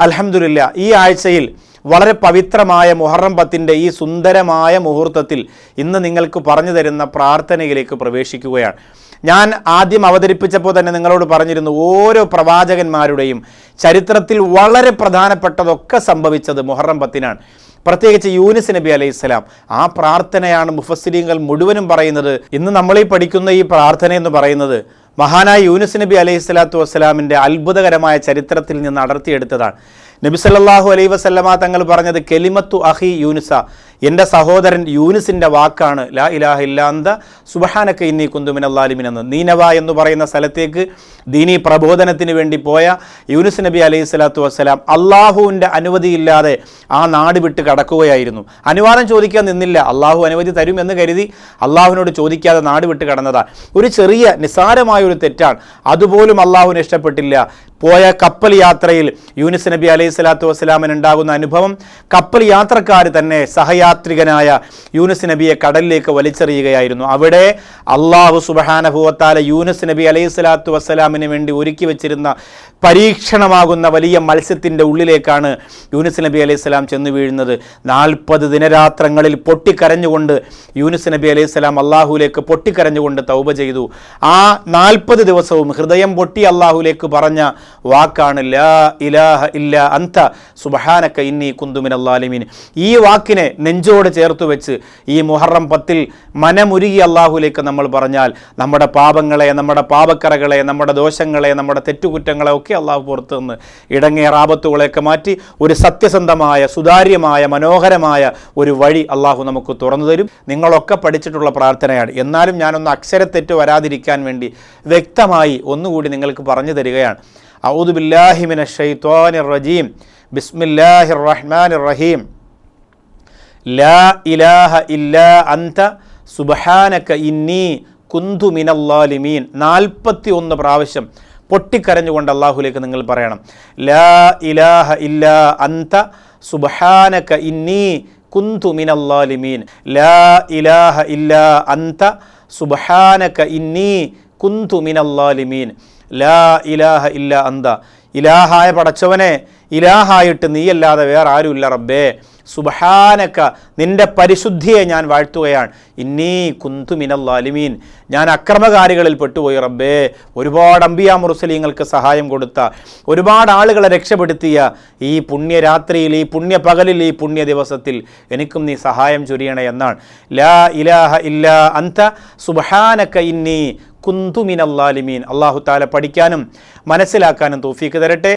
അലഹമുല്ല ഈ ആഴ്ചയിൽ വളരെ പവിത്രമായ മുഹറം പത്തിന്റെ ഈ സുന്ദരമായ മുഹൂർത്തത്തിൽ ഇന്ന് നിങ്ങൾക്ക് പറഞ്ഞു തരുന്ന പ്രാർത്ഥനയിലേക്ക് പ്രവേശിക്കുകയാണ്. ഞാൻ ആദ്യം അവതരിപ്പിച്ചപ്പോൾ തന്നെ നിങ്ങളോട് പറഞ്ഞിരുന്നു ഓരോ പ്രവാചകന്മാരുടെയും ചരിത്രത്തിൽ വളരെ പ്രധാനപ്പെട്ടതൊക്കെ സംഭവിച്ചത് മുഹറം പത്തിനാണ് പ്രത്യേകിച്ച് യൂനിസ് നബി അലൈഹി സ്വലാം. ആ പ്രാർത്ഥനയാണ് മുഫസ്സിരീങ്ങൾ മുഴുവനും പറയുന്നത്. ഇന്ന് നമ്മളീ പഠിക്കുന്ന ഈ പ്രാർത്ഥന എന്ന് പറയുന്നത് മഹാനായ യൂനുസ് നബി അലൈഹി സ്വലാത്തു വസ്സലാമിന്റെ അത്ഭുതകരമായ ചരിത്രത്തിൽ നിന്ന് അടർത്തിയെടുത്തതാണ്. നബി അലൈ വസല്ലമ തങ്ങൾ പറഞ്ഞത് കെലിമത്തു അഹി യൂനുസ എന്റെ സഹോദരൻ യൂനുസിന്റെ വാക്കാണ് ലാ ഇലാഹ ഇല്ലാന്ത സുബഹാനക്ക ഇന്നി കുന്തുമിൻ അള്ളാലിമിൻ എന്ന്. നീനവ എന്ന് പറയുന്ന സ്ഥലത്തേക്ക് ദീനി പ്രബോധനത്തിന് വേണ്ടി പോയ യൂനുസ് നബി അലൈഹി സ്വലാത്തു വസ്സലാം അള്ളാഹുവിന്റെ അനുമതിയില്ലാതെ ആ നാട് വിട്ട് കടക്കുകയായിരുന്നു. അനുവാദം ചോദിക്കാൻ നിന്നില്ല. അള്ളാഹു അനുമതി തരും എന്ന് കരുതി അള്ളാഹുവിനോട് ചോദിക്കാതെ നാട് വിട്ട് കടന്നതാണ് ഒരു ചെറിയ നിസ്സാരമായ ഒരു തെറ്റാണ്. അതുപോലും അള്ളാഹുവിന് ഇഷ്ടപ്പെട്ടില്ല. പോയ കപ്പൽ യാത്രയിൽ യൂനിസ് നബി അലൈഹി സ്വലാത്തു വസ്സലാമിന് ഉണ്ടാകുന്ന അനുഭവം കപ്പൽ യാത്രക്കാർ തന്നെ സഹയാത്രികനായ യൂനുസ് നബിയെ കടലിലേക്ക് വലിച്ചെറിയുകയായിരുന്നു. അവിടെ അള്ളാഹു സുബഹാനഭൂവത്താല യൂനുസ് നബി അലൈഹി സ്വലാത്തു വസ്സലാമിന് വേണ്ടി ഒരുക്കി വെച്ചിരുന്ന പരീക്ഷണമാകുന്ന വലിയ മത്സ്യത്തിന്റെ ഉള്ളിലേക്കാണ് യൂനുസ് നബി അലൈഹി സ്വലാം ചെന്ന് വീഴുന്നത്. നാൽപ്പത് ദിനരാത്രങ്ങളിൽ പൊട്ടിക്കരഞ്ഞുകൊണ്ട് യൂനുസ് നബി അലൈഹി സ്വലാം അള്ളാഹുലേക്ക് പൊട്ടിക്കരഞ്ഞുകൊണ്ട് തൗബ ചെയ്തു. ആ നാൽപ്പത് ദിവസവും ഹൃദയം പൊട്ടി അള്ളാഹുലേക്ക് പറഞ്ഞ വാക്കാണ് ലാ ഇലാഹ ഇല്ല അന്ത സുബഹാനക്ക ഇന്നി കുന്തുമിനല്ലാലിമീൻ ഈ വാക്കിനെ നെഞ്ചോട് ചേർത്ത് വെച്ച് ഈ മുഹറം പത്തിൽ മനമുരുകി അള്ളാഹുലേക്ക് നമ്മൾ പറഞ്ഞാൽ നമ്മുടെ പാപങ്ങളെ നമ്മുടെ പാപക്കറകളെ നമ്മുടെ ദോഷങ്ങളെ നമ്മുടെ തെറ്റുകുറ്റങ്ങളെ ഒക്കെ അള്ളാഹു പുറത്തു നിന്ന് ഇടങ്ങിയ റാപത്തുകളെയൊക്കെ മാറ്റി ഒരു സത്യസന്ധമായ സുതാര്യമായ മനോഹരമായ ഒരു വഴി അള്ളാഹു നമുക്ക് തുറന്നു തരും. നിങ്ങളൊക്കെ പഠിച്ചിട്ടുള്ള പ്രാർത്ഥനയാണ്. എന്നാലും ഞാനൊന്ന് അക്ഷരത്തെറ്റ് വരാതിരിക്കാൻ വേണ്ടി വ്യക്തമായി ഒന്നുകൂടി നിങ്ങൾക്ക് പറഞ്ഞു തരികയാണ്. ഔദു ബില്ലാഹിമിന ഷൈത്വാനിർ റജീം. ബിസ്മില്ലാഹിർ റഹ്മാനിർ റഹീം. ലാ ഇലാഹ ഇല്ലാ അന്ത. സുബഹാനക ഇന്നി കുന്തു മിനല്ലാലിമീൻ നാൽപ്പത്തി ഒന്ന് പ്രാവശ്യം പൊട്ടിക്കരഞ്ഞുകൊണ്ട് അള്ളാഹുലേക്ക് നിങ്ങൾ പറയണം. ലാ ഇലാഹ ഇല്ലാ അന്ത. സുബഹാനക ഇന്നി കുന്തു മിനല്ലാലിമീൻ ലാ ഇലാഹ ഇല്ലാ അന്ത. സുബഹാനക ഇന്നി കുന്തു മിനല്ലാലിമീൻ ലാ ഇലാഹ ഇല്ല അന്ത. ഇലാഹായ പടച്ചവനെ ഇലാഹായിട്ട് നീയല്ലാതെ വേറെ ആരുമില്ല റബ്ബേ. സുബഹാനക്ക നിന്റെ പരിശുദ്ധിയെ ഞാൻ വാഴ്ത്തുകയാണ്. ഇന്നീ കുന്തു മിനല്ലാലിമീൻ ഞാൻ അക്രമകാരികളിൽ പെട്ടുപോയി റബ്ബേ. ഒരുപാട് അമ്പിയാ മുറുസലീങ്ങൾക്ക് സഹായം കൊടുത്ത ഒരുപാട് ആളുകളെ രക്ഷപ്പെടുത്തിയ ഈ പുണ്യരാത്രിയിൽ ഈ പുണ്യ പകലിൽ ഈ പുണ്യ ദിവസത്തിൽ എനിക്കും നീ സഹായം ചൊരിയണേ എന്നാണ്. ലാ ഇലാഹ ഇല്ല അന്ത. സുബഹാനക്ക ഇന്നി കുന്തുമിനല്ലാലിമീൻ അള്ളാഹു താല പഠിക്കാനും മനസ്സിലാക്കാനും തോഫീക്ക് തരട്ടെ.